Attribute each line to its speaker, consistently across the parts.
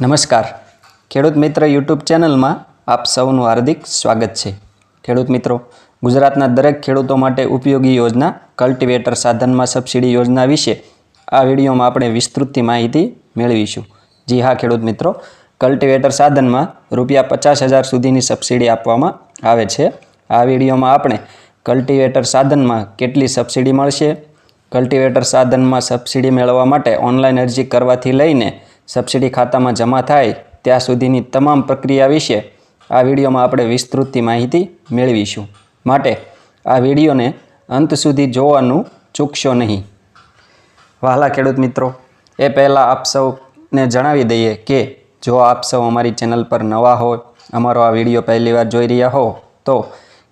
Speaker 1: નમસ્કાર. ખેડૂત મિત્ર યુટ્યુબ ચેનલમાં આપ સૌનું હાર્દિક સ્વાગત છે. ખેડૂત મિત્રો, ગુજરાતના દરેક ખેડૂતો માટે ઉપયોગી યોજના કલ્ટિવેટર સાધનમાં સબસિડી યોજના વિશે આ વિડીયોમાં આપણે વિસ્તૃતથી માહિતી મેળવીશું. જી હા, ખેડૂત મિત્રો, કલ્ટિવેટર સાધનમાં રૂપિયા પચાસ હજાર સુધીની સબસિડી આપવામાં આવે છે. આ વિડીયોમાં આપણે કલ્ટિવેટર સાધનમાં કેટલી સબસિડી મળશે, કલ્ટિવેટર સાધનમાં સબસિડી મેળવવા માટે ઓનલાઈન અરજી કરવાથી લઈને સબસિડી ખાતામાં જમા થાય ત્યાં સુધીની તમામ પ્રક્રિયા વિશે આ વિડીયોમાં આપણે વિસ્તૃતથી માહિતી મેળવીશું. માટે આ વિડીયોને અંત સુધી જોવાનું ચૂકશો નહીં. વહાલા ખેડૂત મિત્રો, એ પહેલાં આપ સૌને જણાવી દઈએ કે જો આપ સૌ અમારી ચેનલ પર નવા હોય અમારો આ વીડિયો પહેલીવાર જોઈ રહ્યા હો, તો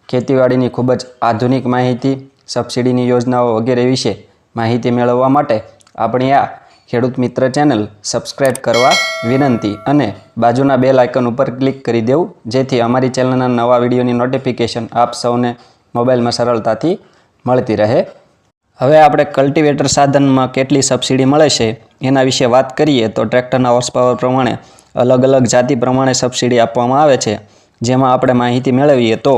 Speaker 1: ખેતીવાડીની ખૂબ જ આધુનિક માહિતી, સબસિડીની યોજનાઓ વગેરે વિશે માહિતી મેળવવા માટે આપણી આ ખેડૂત મિત્ર ચેનલ સબસ્ક્રાઈબ કરવા વિનંતી અને બાજુના બેલ આઇકન ઉપર ક્લિક કરી દેવું, જેથી અમારી ચેનલના નવા વિડીયોની નોટિફિકેશન આપ સૌને મોબાઈલમાં સરળતાથી મળતી રહે. હવે આપણે કલ્ટિવેટર સાધનમાં કેટલી સબસિડી મળે છે, એના વિશે વાત કરીએ તો ટ્રેક્ટરના હોર્સ પાવર પ્રમાણે અલગ અલગ જાતિ પ્રમાણે સબસિડી આપવામાં આવે છે. જેમાં આપણે માહિતી મેળવીએ તો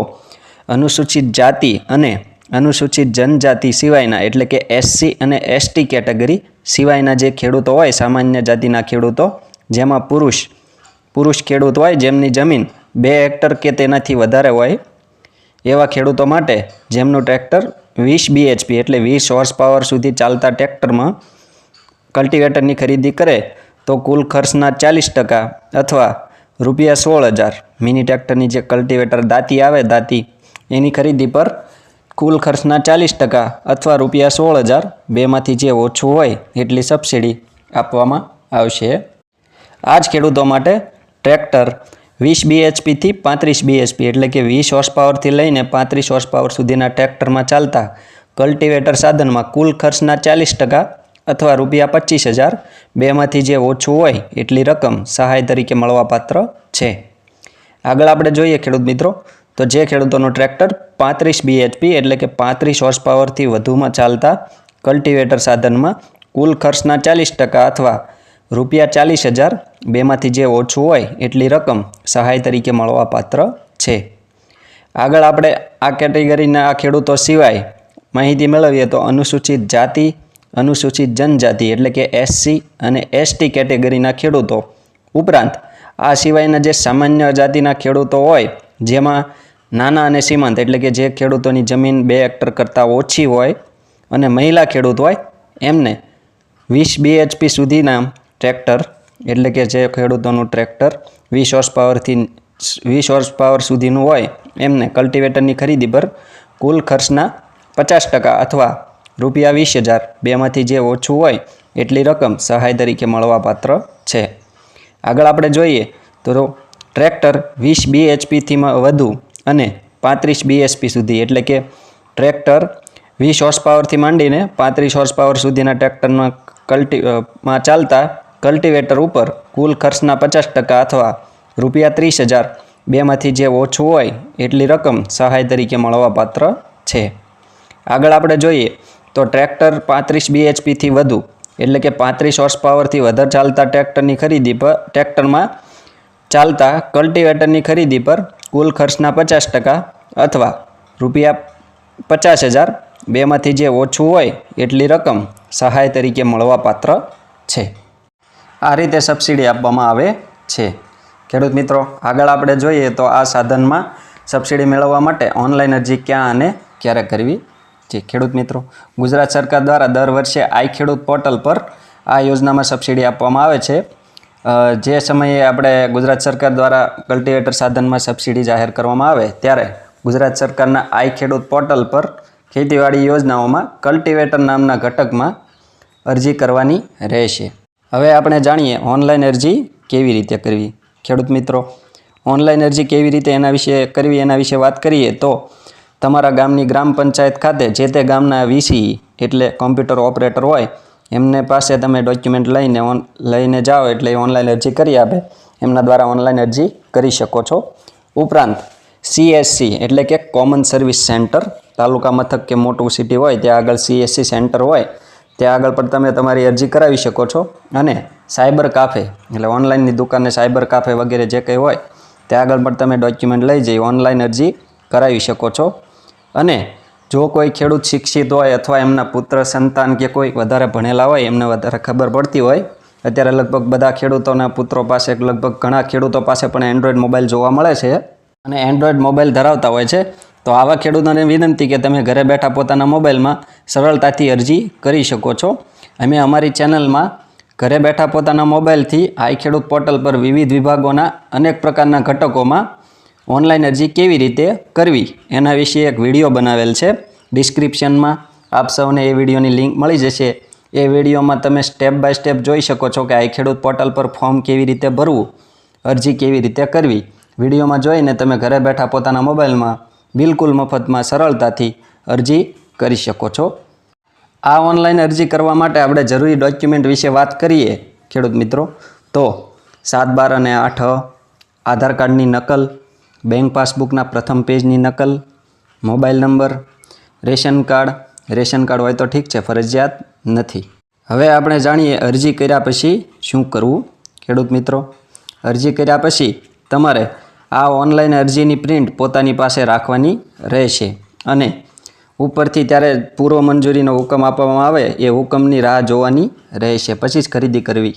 Speaker 1: અનુસૂચિત જાતિ અને અનુસૂચિત જનજાતિ સિવાયના એટલે કે એસસી અને એસટી કેટેગરી સિવાયના જે ખેડૂતો હોય, સામાન્ય જાતિના ખેડૂતો, જેમાં પુરુષ પુરુષ ખેડૂત હોય, જેમની જમીન બે હેક્ટર કે તેનાથી વધારે હોય, એવા ખેડૂતો માટે જેમનું ટ્રેક્ટર વીસ બીએચપી એટલે વીસ હોર્સ પાવર સુધી ચાલતા ટ્રેક્ટરમાં કલ્ટિવેટરની ખરીદી કરે, તો કુલ ખર્ચના ચાલીસ ટકા અથવા રૂપિયા સોળ હજાર મિની ટ્રેક્ટરની જે કલ્ટિવેટર દાંતી આવે, દાંતી, એની ખરીદી પર કુલ ખર્ચના ચાલીસ ટકા અથવા રૂપિયા સોળ હજાર બેમાંથી જે ઓછું હોય એટલી સબસિડી આપવામાં આવશે. આ જ ખેડૂતો માટે ટ્રેક્ટર વીસ બીએચપીથી પાંત્રીસ બીએચપી એટલે કે વીસ હોર્સ લઈને પાંત્રીસ હોર્સ સુધીના ટ્રેક્ટરમાં ચાલતા કલ્ટિવેટર સાધનમાં કુલ ખર્ચના ચાલીસ ટકા અથવા રૂપિયા પચીસ હજાર બેમાંથી જે ઓછું હોય એટલી રકમ સહાય તરીકે મળવાપાત્ર છે. આગળ આપણે જોઈએ ખેડૂત મિત્રો, તો જે ખેડૂતોનું ટ્રેક્ટર પાંત્રીસ બીએચપી એટલે કે પાંત્રીસ હોર્સ પાવરથી વધુમાં ચાલતા કલ્ટિવેટર સાધનમાં કુલ ખર્ચના ચાલીસ ટકા અથવા રૂપિયા ચાલીસ હજાર બેમાંથી જે ઓછું હોય એટલી રકમ સહાય તરીકે મળવાપાત્ર છે. આગળ આપણે આ કેટેગરીના આ ખેડૂતો સિવાય માહિતી મેળવીએ તો અનુસૂચિત જાતિ, અનુસૂચિત જનજાતિ એટલે કે એસસી અને એસટી કેટેગરીના ખેડૂતો ઉપરાંત આ સિવાયના જે સામાન્ય જાતિના ખેડૂતો હોય જેમાં નાના અને સીમાંત, એટલે કે જે ખેડૂતોની જમીન બે હેક્ટર કરતાં ઓછી હોય અને મહિલા ખેડૂત હોય, એમને વીસ બીએચપી સુધીના ટ્રેક્ટર એટલે કે જે ખેડૂતોનું ટ્રેક્ટર વીસ હોર્સ પાવરથી વીસ હોર્સ પાવર સુધીનું હોય, એમને કલ્ટિવેટરની ખરીદી પર કુલ ખર્ચના પચાસ ટકા અથવા રૂપિયા વીસ હજાર બેમાંથી જે ઓછું હોય, એટલી રકમ સહાય તરીકે મળવાપાત્ર છે. આગળ આપણે જોઈએ તો ટ્રેક્ટર વીસ બીએચપીથી વધુ અને પાંત્રીસ બીએચપી સુધી, એટલે કે ટ્રેક્ટર વીસ હોર્સ પાવરથી માંડીને પાંત્રીસ હોર્સ પાવર સુધીના ટ્રેક્ટરમાં કલ્ટી માં ચાલતા કલ્ટિવેટર ઉપર કુલ ખર્ચના પચાસ ટકા અથવા રૂપિયા ત્રીસ હજાર બેમાંથી જે ઓછું હોય એટલી રકમ સહાય તરીકે મળવાપાત્ર છે. આગળ આપણે જોઈએ તો ટ્રેક્ટર પાંત્રીસ બીએચપીથી વધુ, એટલે કે પાંત્રીસ હોર્સ પાવરથી વધારે ચાલતા ટ્રેક્ટરની ખરીદી પર ટ્રેક્ટરમાં ચાલતા કલ્ટિવેટરની ખરીદી પર કુલ ખર્ચના પચાસ ટકા અથવા રૂપિયા પચાસ હજાર બેમાંથી જે ઓછું હોય એટલી રકમ સહાય તરીકે મળવાપાત્ર છે. આ રીતે સબસિડી આપવામાં આવે છે. ખેડૂત મિત્રો, આગળ આપણે જોઈએ તો આ સાધનમાં સબસિડી મેળવવા માટે ઓનલાઈન અરજી ક્યાં અને ક્યારે કરવી? છે ખેડૂત મિત્રો, ગુજરાત સરકાર દ્વારા દર વર્ષે આઈ ખેડૂત પોર્ટલ પર આ યોજનામાં સબસિડી આપવામાં આવે છે. જે સમયે આપણે ગુજરાત સરકાર દ્વારા કલ્ટિવેટર સાધનમાં સબસિડી જાહેર કરવામાં આવે ત્યારે ગુજરાત સરકારના આઈ ખેડૂત પોર્ટલ પર ખેતીવાડી યોજનાઓમાં કલ્ટિવેટર નામના ઘટકમાં અરજી કરવાની રહેશે. હવે આપણે જાણીએ ઓનલાઈન અરજી કેવી રીતે કરવી? ખેડૂત મિત્રો, ઓનલાઈન અરજી કેવી રીતે એના વિશે કરવી, એના વિશે વાત કરીએ તો તમારા ગામની ગ્રામ પંચાયત ખાતે જે તે ગામના વીસી એટલે કોમ્પ્યુટર ઓપરેટર હોય એમને પાસે તમે ડોક્યુમેન્ટ લઈને ઓન લઈને જાઓ એટલે ઓનલાઈન અરજી કરી આપે. એમના દ્વારા ઓનલાઈન અરજી કરી શકો છો. ઉપરાંત સીએસસી એટલે કે કોમન સર્વિસ સેન્ટર તાલુકા મથક કે મોટું સિટી હોય, ત્યાં આગળ સીએસસી સેન્ટર હોય, ત્યાં આગળ પણ તમે તમારી અરજી કરાવી શકો છો. અને સાયબર કાફે એટલે ઓનલાઈનની દુકાને સાયબર કાફે વગેરે જે કંઈ હોય, ત્યાં આગળ પણ તમે ડોક્યુમેન્ટ લઈ જઈ ઓનલાઈન અરજી કરાવી શકો છો. અને જો કોઈ ખેડૂત શિક્ષિત હોય અથવા એમના પુત્ર, સંતાન કે કોઈ વધારે ભણેલા હોય, એમને વધારે ખબર પડતી હોય, અત્યારે લગભગ બધા ખેડૂતોના પુત્રો પાસે, લગભગ ઘણા ખેડૂતો પાસે પણ એન્ડ્રોઈડ મોબાઈલ જોવા મળે છે અને એન્ડ્રોઈડ મોબાઈલ ધરાવતા હોય છે. તો આવા ખેડૂતોને વિનંતી કે તમે ઘરે બેઠા પોતાના મોબાઈલમાં સરળતાથી અરજી કરી શકો છો. અમે અમારી ચેનલમાં ઘરે બેઠા પોતાના મોબાઈલથી આઈ ખેડૂત પોર્ટલ પર વિવિધ વિભાગોના અનેક પ્રકારના ઘટકોમાં ઓનલાઈન અરજી કેવી રીતે કરવી એના વિશે એક વીડિયો બનાવેલ છે. ડિસ્ક્રિપ્શનમાં આપ સૌને એ વિડીયોની લિંક મળી જશે. એ વિડીયોમાં તમે સ્ટેપ બાય સ્ટેપ જોઈ શકો છો કે આઈ ખેડૂત પોર્ટલ પર ફોર્મ કેવી રીતે ભરવું, અરજી કેવી રીતે કરવી. વિડીયોમાં જોઈને તમે ઘરે બેઠા પોતાના મોબાઈલમાં બિલકુલ મફતમાં સરળતાથી અરજી કરી શકો છો. આ ઓનલાઈન અરજી કરવા માટે આપણે જરૂરી ડોક્યુમેન્ટ વિશે વાત કરીએ, ખેડૂત મિત્રો. તો સાત બાર અને આઠ, આધાર કાર્ડની નકલ બેંક પાસબુકના પ્રથમ પેજની નકલ, mobile number, ration card. Ration card હોય તો ઠીક છે, ફરજિયાત નથી. હવે આપણે જાણીએ અરજી કર્યા પછી શું કરવું? ખેડૂત મિત્રો, અરજી કર્યા પછી તમારે આ ઓનલાઈન અરજીની પ્રિન્ટ પોતાની પાસે રાખવાની રહેશે અને ઉપરથી ત્યારે પૂર્વ મંજૂરીનો હુકમ આપવામાં આવે એ હુકમની રાહ જોવાની રહેશે. પછી જ ખરીદી કરવી.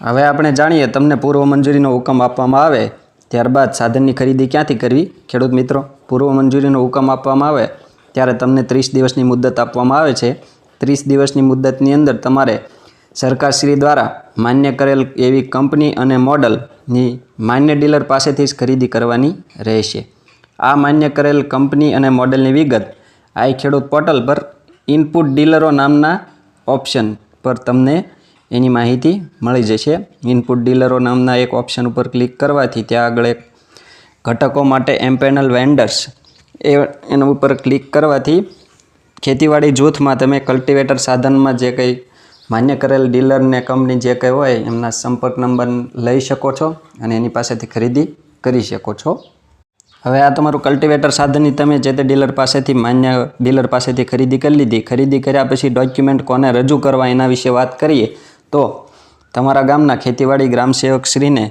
Speaker 1: હવે આપણે જાણીએ તમને પૂર્વ મંજૂરીનો હુકમ આપવામાં આવે ત્યારબાદ સાધનની ખરીદી ક્યાંથી કરવી? ખેડૂત મિત્રો, પૂર્વ મંજૂરીનો હુકમ આપવામાં આવે ત્યારે તમને ત્રીસ દિવસની મુદત આપવામાં આવે છે. ત્રીસ દિવસની મુદતની અંદર તમારે સરકારશ્રી દ્વારા માન્ય કરેલ એવી કંપની અને મોડલની માન્ય ડીલર પાસેથી જ ખરીદી કરવાની રહેશે. આ માન્ય કરેલ કંપની અને મોડલની વિગત આઈ ખેડૂત પોર્ટલ પર ઇનપુટ ડીલરો નામના ઓપ્શન પર તમને એની માહિતી મળી જશે. ઇનપુટ ડીલરો નામના એક ઓપ્શન ઉપર ક્લિક કરવાથી ત્યાં આગળ એક ઘટકો માટે એમ્પેનલ વેન્ડર્સ એ એના ઉપર ક્લિક કરવાથી ખેતીવાડી જૂથમાં તમે કલ્ટિવેટર સાધનમાં જે કંઈ માન્ય કરેલ ડીલરને કંપની જે કંઈ હોય એમના સંપર્ક નંબર લઈ શકો છો અને એની પાસેથી ખરીદી કરી શકો છો. હવે આ તમારું કલ્ટિવેટર સાધનની તમે જે તે ડીલર પાસેથી માન્ય ડીલર પાસેથી ખરીદી કરી લીધી. ખરીદી કર્યા પછી ડોક્યુમેન્ટ કોને રજૂ કરવા એના વિશે વાત કરીએ તો તમારા ગામના ખેતીવાડી ગ્રામસેવકશ્રીને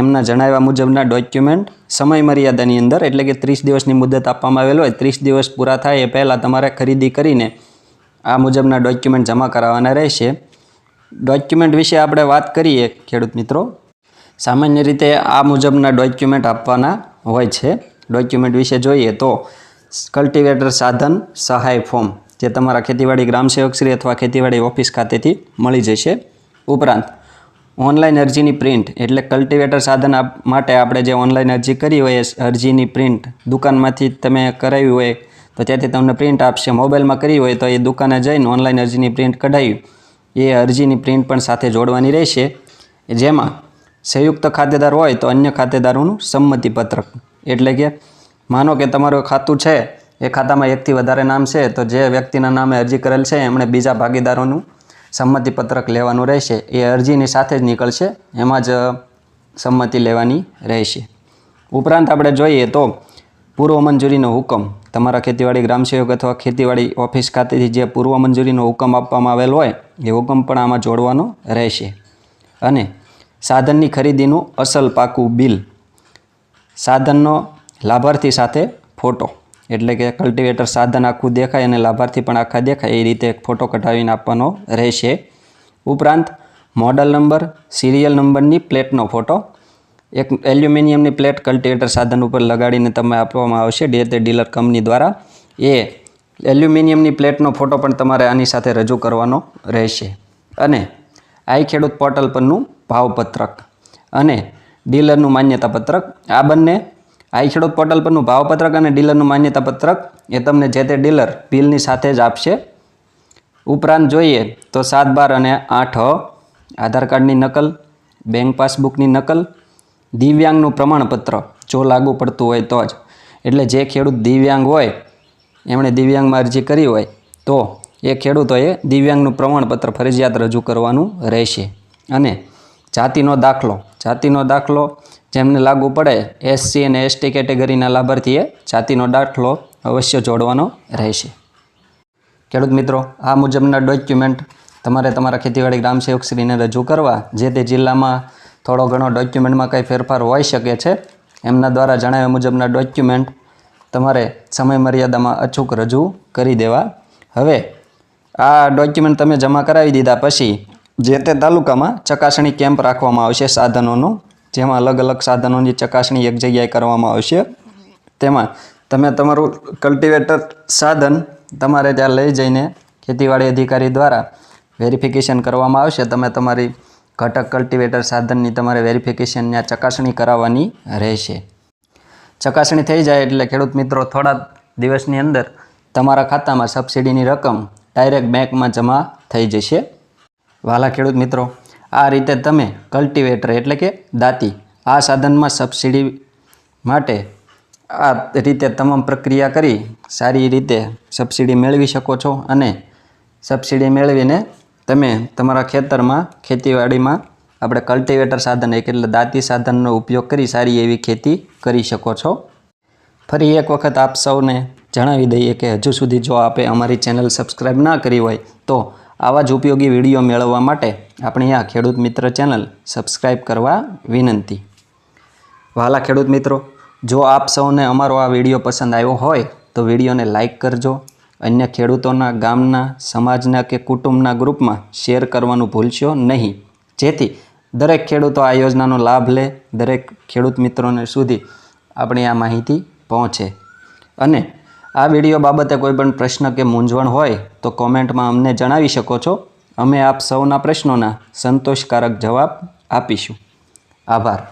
Speaker 1: એમના જણાવ્યા મુજબના ડોક્યુમેન્ટ સમય મર્યાદાની અંદર, એટલે કે ત્રીસ દિવસની મુદત આપવામાં આવેલ હોય, ત્રીસ દિવસ પૂરા થાય એ પહેલાં તમારે ખરીદી કરીને આ મુજબના ડોક્યુમેન્ટ જમા કરાવવાના રહેશે. ડોક્યુમેન્ટ વિશે આપણે વાત કરીએ, ખેડૂત મિત્રો. સામાન્ય રીતે આ મુજબના ડોક્યુમેન્ટ આપવાના હોય છે. ડોક્યુમેન્ટ વિશે જોઈએ તો કલ્ટિવેટર સાધન સહાય ફોર્મ, જે તમારા ખેતીવાડી ગ્રામસેવકશ્રી અથવા ખેતીવાડી ઓફિસ ખાતેથી મળી જશે. ઉપરાંત, ઓનલાઈન અરજીની પ્રિન્ટ એટલે કલ્ટિવેટર સાધન માટે આપણે જે ઓનલાઈન અરજી કરી હોય અરજીની પ્રિન્ટ દુકાનમાંથી તમે કરાવી હોય, તો ત્યાંથી તમને પ્રિન્ટ આપશે. મોબાઈલમાં કરી હોય તો એ દુકાને જઈને ઓનલાઈન અરજીની પ્રિન્ટ કઢાવી, એ અરજીની પ્રિન્ટ પણ સાથે જોડવાની રહેશે. જેમાં સંયુક્ત ખાતેદાર હોય તો અન્ય ખાતેદારોનું સંમતિપત્રક. એટલે કે, માનો કે તમારું ખાતું છે, એ ખાતામાં એકથી વધારે નામ છે, તો જે વ્યક્તિના નામે અરજી કરેલ છે, એમણે બીજા ભાગીદારોનું સંમતિપત્રક લેવાનું રહેશે, એ અરજીની સાથે જ નીકળશે, એમાં જ સંમતિ લેવાની રહેશે. ઉપરાંત આપણે જોઈએ તો પૂર્વ મંજૂરીનો હુકમ. તમારા ખેતીવાડી ગ્રામસેવક અથવા ખેતીવાડી ઓફિસ ખાતેથી જે પૂર્વ મંજૂરીનો હુકમ આપવામાં આવેલ હોય, એ હુકમ પણ આમાં જોડવાનો રહેશે. અને સાધનની ખરીદીનું અસલ પાકું બિલ. સાધનનો લાભાર્થી સાથે ફોટો. એટલે કે કલ્ટિવેટર સાધન આખું દેખાય અને લાભાર્થી પણ આખા દેખાય, એ રીતે ફોટો કઢાવીને આપવાનો રહેશે. ઉપરાંત મોડલ નંબર સિરિયલ નંબરની પ્લેટનો ફોટો એક એલ્યુમિનિયમની પ્લેટ કલ્ટિવેટર સાધન ઉપર લગાડીને તમે આપવામાં આવશે ડે તે ડીલર કંપની દ્વારા. એ એલ્યુમિનિયમની પ્લેટનો ફોટો પણ તમારે આની સાથે રજૂ કરવાનો રહેશે. અને આઈ ખેડૂત પોર્ટલ પરનું ભાવપત્રક અને ડીલરનું માન્યતા પત્રક આ બંને આઈ ખેડૂત પોર્ટલ પરનું ભાવપત્રક અને ડીલરનું માન્યતા પત્રક એ તમને જે તે ડીલર બિલની સાથે જ આપશે. ઉપરાંત જોઈએ તો સાત, બાર અને આઠ આધાર કાર્ડની નકલ બેંક પાસબુકની નકલ, દિવ્યાંગનું પ્રમાણપત્ર, જો લાગુ પડતું હોય તો જ. એટલે જે ખેડૂત દિવ્યાંગ હોય, એમણે દિવ્યાંગમાં અરજી કરી હોય, તો એ ખેડૂતોએ દિવ્યાંગનું પ્રમાણપત્ર ફરજિયાત રજૂ કરવાનું રહેશે. અને જાતિનો દાખલો જાતિનો દાખલો જેમને લાગુ પડે એસસી અને એસટી કેટેગરીના લાભાર્થીએ જાતિનો દાખલો અવશ્ય જોડવાનો રહેશે. ખેડૂત મિત્રો, આ મુજબના ડોક્યુમેન્ટ તમારે તમારા ખેતીવાડી ગ્રામ સેવકશ્રીને રજૂ કરવા, જે તે જિલ્લામાં થોડો ઘણો ડોક્યુમેન્ટમાં કંઈ ફેરફાર હોઈ શકે છે, એમના દ્વારા જણાવ્યા મુજબના ડોક્યુમેન્ટ તમારે સમય મર્યાદામાં અચૂક રજૂ કરી દેવા. હવે, આ ડોક્યુમેન્ટ તમે જમા કરાવી દીધા પછી જે તે તાલુકામાં ચકાસણી કેમ્પ રાખવામાં આવશે સાધનોનું, જેમાં અલગ અલગ સાધનોની ચકાસણી એક જગ્યાએ કરવામાં આવશે. તેમાં તમે તમારું કલ્ટિવેટર સાધન તમારે ત્યાં લઈ જઈને ખેતીવાડી અધિકારી દ્વારા વેરિફિકેશન કરવામાં આવશે. તમે તમારી ઘટક કલ્ટિવેટર સાધનની તમારે વેરિફિકેશન ત્યાં ચકાસણી કરાવવાની રહેશે. ચકાસણી થઈ જાય એટલે ખેડૂત મિત્રો થોડા દિવસની અંદર તમારા ખાતામાં સબસિડીની રકમ ડાયરેક્ટ બેંકમાં જમા થઈ જશે. વાલા ખેડૂત મિત્રો, આ રીતે તમે કલ્ટિવેટર એટલે કે દાંતી, આ સાધનમાં સબસિડી માટે આ રીતે તમામ પ્રક્રિયા કરી સારી રીતે સબસિડી મેળવી શકો છો અને સબસિડી મેળવીને તમે તમારા ખેતરમાં, ખેતીવાડીમાં આપણે કલ્ટિવેટર સાધન એક એટલે દાંતી સાધનનો ઉપયોગ કરી સારી એવી ખેતી કરી શકો છો. ફરી એક વખત આપ સૌને જણાવી દઈએ કે હજુ સુધી જો આપે અમારી ચેનલ સબસ્ક્રાઈબ ના કરી હોય તો આવા જ ઉપયોગી વીડિયો મેળવવા માટે આપણી આ ખેડૂત મિત્ર ચેનલ સબસ્ક્રાઈબ કરવા વિનંતી. વાલા ખેડૂત મિત્રો, જો આપ સૌને અમારો આ વીડિયો પસંદ આવ્યો હોય, તો વિડીયોને લાઇક કરજો, અન્ય ખેડૂતોના ગામના, સમાજના કે કુટુંબના ગ્રુપમાં શેર કરવાનું ભૂલશો નહીં. જેથી દરેક ખેડૂતો આ યોજનાનો લાભ લે, દરેક ખેડૂત મિત્રોને સુધી આપણી આ માહિતી પહોંચે. અને આ વીડિયો બાબતે કોઈ પણ પ્રશ્ન કે મૂંઝવણ હોય તો કોમેન્ટમાં અમને જણાવી શકો છો. અમે આપ સૌના પ્રશ્નોના સંતોષકારક જવાબ આપીશું. આભાર.